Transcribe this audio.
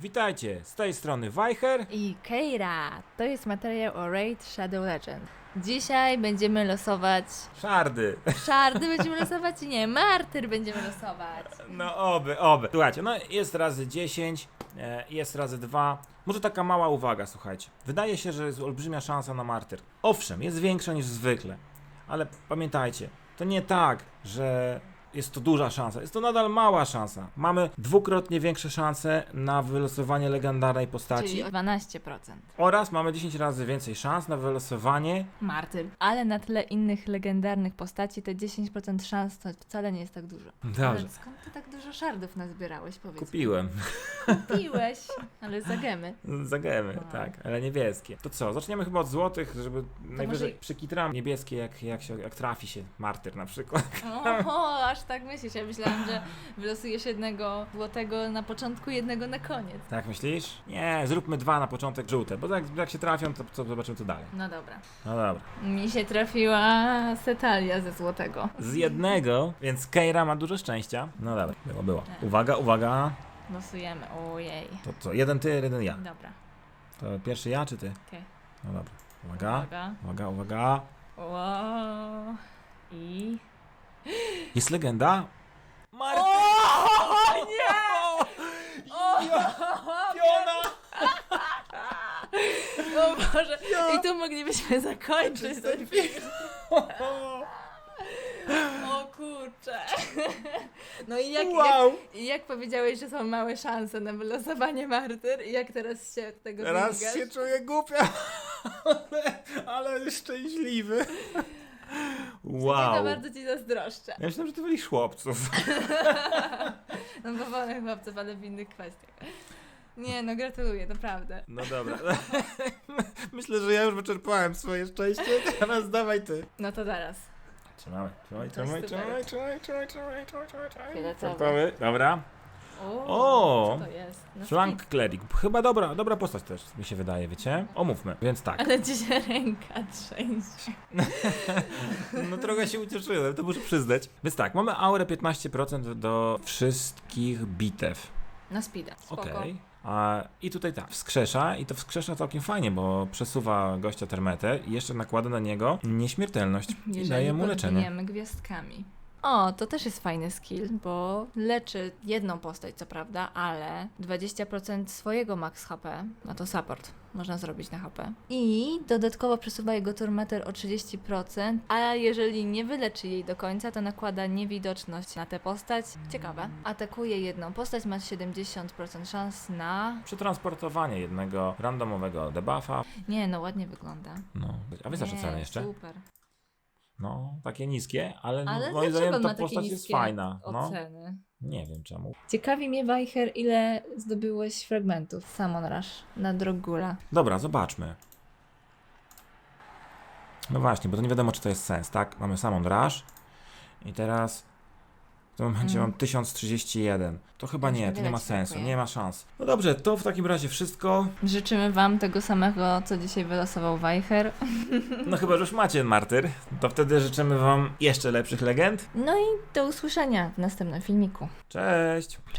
Witajcie, z tej strony Weicher. I Keira, to jest materiał o Raid Shadow Legend. Dzisiaj będziemy losować. Szardy. Szardy będziemy losować? Nie, martyr będziemy losować. No oby, oby. Słuchajcie, no jest razy 10, e, jest razy 2. Może taka mała uwaga, słuchajcie. Wydaje się, że jest olbrzymia szansa na martyr. Owszem, jest większa niż zwykle, ale pamiętajcie, to nie tak, że jest to duża szansa, jest to nadal mała szansa. Mamy dwukrotnie większe szanse na wylosowanie legendarnej postaci Czyli o 12%. oraz mamy 10 razy więcej szans na wylosowanie Martyr. Ale na tle innych legendarnych postaci te 10% szans to wcale nie jest tak dużo. Dobrze. Ale skąd ty tak dużo szardów nazbierałeś, powiedz? Kupiłem. Kupiłeś, ale za gemy. Zagemy, No. tak, ale niebieskie. To co, zaczniemy chyba od złotych, żeby najwyżej może- przykitram niebieskie, jak, jak, się, jak trafi się martyr na przykład. Oho, aż tak myślisz. Ja myślałam, że wylosujesz jednego złotego na początku, jednego na koniec. Tak myślisz? Nie, zróbmy dwa na początek żółte, bo jak, jak się trafią, to, to zobaczymy co dalej. No dobra. No dobra. Mi się trafiła setalia ze złotego. Z jednego, więc Keira ma dużo szczęścia. No dobra, było, było. Uwaga, uwaga. Losujemy. Ojej. To co, jeden ty, jeden ja. Dobra. To pierwszy ja czy ty? Okej. No dobra. Uwaga, Uwaga. uwaga, uwaga. Wow. Jest legenda? Martyr! O nie! O, Piona! o Boże. I tu moglibyśmy zakończyć ten film. O kurczę. No i jak, Wow! jak, i jak powiedziałeś, że są małe szanse na wylosowanie martyr i jak teraz się od tego Teraz się czuję głupia, ale, ale szczęśliwy. Ja Wow. to bardzo ci zazdroszczę. Ja myślałem, że ty wolisz chłopców. No bo wolę chłopców, ale w innych kwestiach. Nie, no gratuluję, naprawdę. No dobra. Myślę, że ja już wyczerpałem swoje szczęście. Teraz dawaj ty. No to zaraz. Trzymamy. Trzymaj, trzymaj, trzymaj, trzymaj, trzymaj, trzymaj, trzymaj, trzymaj. Czerpamy. Dobra. O, O! co to jest? No Flank Cleric. Chyba dobra, dobra postać też mi się wydaje, wiecie? Omówmy. Więc tak. Ale ci się ręka trzęsie. No trochę się ucieszyłem, to muszę przyznać. Więc tak, mamy aurę 15% do wszystkich bitew. Na speeda. Spoko. Okej. A I tutaj tak, wskrzesza i to wskrzesza całkiem fajnie, bo przesuwa gościa termetę i jeszcze nakłada na niego nieśmiertelność i Jeżeli daje mu leczenie. podbijemy gwiazdkami. O, to też jest fajny skill, bo leczy jedną postać, co prawda, ale 20% swojego max HP, no to support można zrobić na HP. I dodatkowo przesuwa jego turmeter o 30%, a jeżeli nie wyleczy jej do końca, to nakłada niewidoczność na tę postać. Ciekawe. Atakuje jedną postać, ma 70% szans na... Przetransportowanie jednego randomowego debuffa. Nie, no ładnie wygląda. No, a wyznacz Nie, cenę jeszcze? Super. No, takie niskie, ale, Ale moim zdaniem ta postać jest fajna. No, oceny? nie wiem czemu. Ciekawi mnie, Weicher, ile zdobyłeś fragmentów Samon Rush na Drogula. Dobra, zobaczmy. No właśnie, bo to nie wiadomo, czy to jest sens, tak? Mamy samą Rush i teraz w tym momencie Mm. mam 1031. To chyba nie, to nie ma sensu, nie ma szans. No dobrze, to w takim razie wszystko. Życzymy Wam tego samego, co dzisiaj wylosował Weicher. No chyba, że już macie martyr, to wtedy życzymy wam jeszcze lepszych legend. No i do usłyszenia w następnym filmiku. Cześć! Cześć!